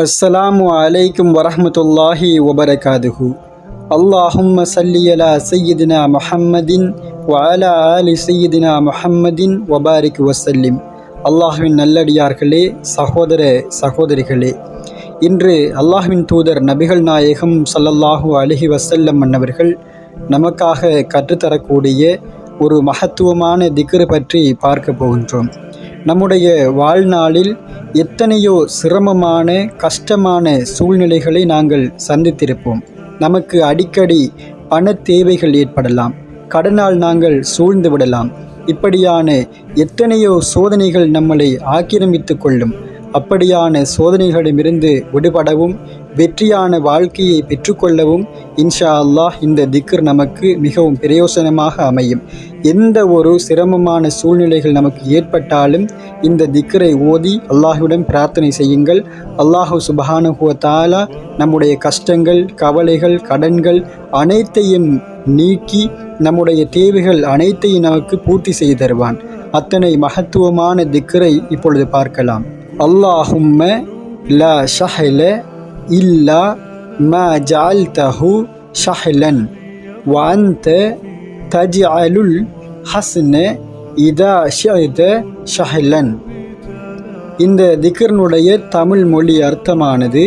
அஸ்ஸலாமு அலைக்கும் வரஹமத்துல்லாஹி வபரகாதுஹு அல்லாஹும் சல்லியலா சையதினா முஹம்மதின் வஅலா அலி சையதினா முஹம்மதின் வபாரிக் வசல்லிம் அல்லாஹுவின் நல்லடியார்களே சகோதர சகோதரிகளே இன்று அல்லாஹுவின் தூதர் நபிகள் நாயகம் சல்லல்லாஹு அலஹி வசல்லம் மன்னவர்கள் நமக்காக கற்றுத்தரக்கூடிய ஒரு மகத்துவமான திக்ரு பற்றி பார்க்க போகின்றோம். நம்முடைய வாழ்நாளில் எத்தனையோ சிரமமான கஷ்டமான சூழ்நிலைகளை நாங்கள் சந்தித்திருப்போம். நமக்கு அடிக்கடி பண தேவைகள் ஏற்படலாம். கடனால் நாங்கள் சூழ்ந்து விடலாம். இப்படியான எத்தனையோ சோதனைகள் நம்மளை ஆக்கிரமித்து கொள்ளும். அப்படியான சோதனைகளிடமிருந்து விடுபடவும் வெற்றியான வாழ்க்கையை பெற்றுக்கொள்ளவும் இன்ஷா அல்லாஹ் இந்த திக்ர் நமக்கு மிகவும் பிரயோசனமாக அமையும். எந்த ஒரு சிரமமான சூழ்நிலைகள் நமக்கு ஏற்பட்டாலும் இந்த திக்கரை ஓதி அல்லாஹுடன் பிரார்த்தனை செய்யுங்கள். அல்லாஹு சுபஹானுஹுவ தாலா நம்முடைய கஷ்டங்கள் கவலைகள் கடன்கள் அனைத்தையும் நீக்கி நம்முடைய தேவைகள் அனைத்தையும் நமக்கு பூர்த்தி செய்து தருவான். அத்தனை மகத்துவமான திக்கரை இப்பொழுது பார்க்கலாம். அல்லாஹும்ம ல ஷஹல இல்லா ம ஜால் தஹு ஷஹலன் தஜி அலுல் ஹஸ்னு இதா ஷிஅத ஷஹலன். இந்த திக்ரனுடைய தமிழ் மொழி அர்த்தமானது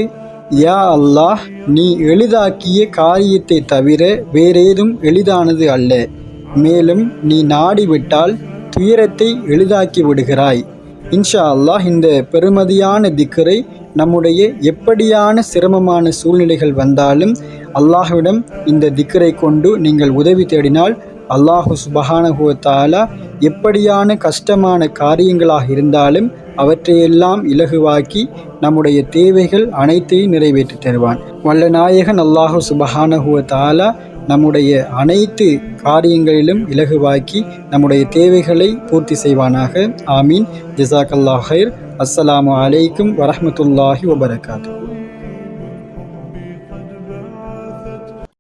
யா அல்லாஹ் நீ எளிதாக்கிய காரியத்தை தவிர வேறேதும் எளிதானது அல்ல. மேலும் நீ நாடிவிட்டால் துயரத்தை எளிதாக்கி விடுகிறாய். இன்ஷா அல்லாஹ் இந்த பெருமதியான திக்கரை நம்முடைய எப்படியான சிரமமான சூழ்நிலைகள் வந்தாலும் அல்லாஹ்விடம் இந்த திக்கரை கொண்டு நீங்கள் உதவி தேடினால் அல்லாஹு சுபஹானகுவத்தாலா தாலா எப்படியான கஷ்டமான காரியங்களாக இருந்தாலும் அவற்றையெல்லாம் இலகுவாக்கி நம்முடைய தேவைகள் அனைத்தையும் நிறைவேற்றி தருவான். வல்ல நாயகன் அல்லாஹு சுபஹானகுவத்தாலா தாலா நம்முடைய அனைத்து காரியங்களிலும் இலகுவாக்கி நம்முடைய தேவைகளை பூர்த்தி செய்வானாக. ஆமீன். ஜிசாக் அல்லாஹ் அஸ்ஸலாமு அலைக்கும் வரமத்துல்லாஹி வபரகாத்து